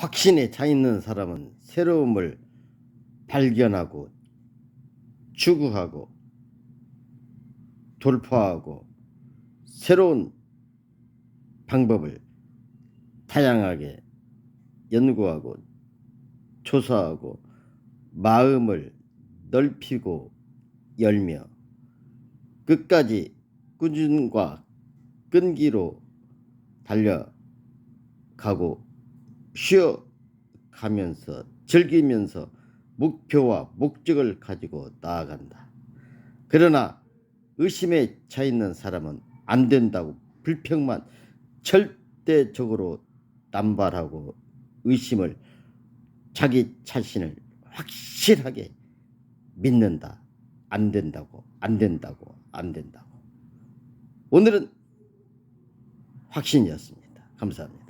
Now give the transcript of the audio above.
확신에 차 있는 사람은 새로움을 발견하고 추구하고 돌파하고 새로운 방법을 다양하게 연구하고 조사하고 마음을 넓히고 열며 끝까지 꾸준과 끈기로 달려가고 쉬어가면서 즐기면서 목표와 목적을 가지고 나아간다. 그러나 의심에 차 있는 사람은 안 된다고 불평만 절대적으로 남발하고 의심을 자기 자신을 확실하게 믿는다. 안 된다고, 안 된다고, 안 된다고. 오늘은 확신이었습니다. 감사합니다.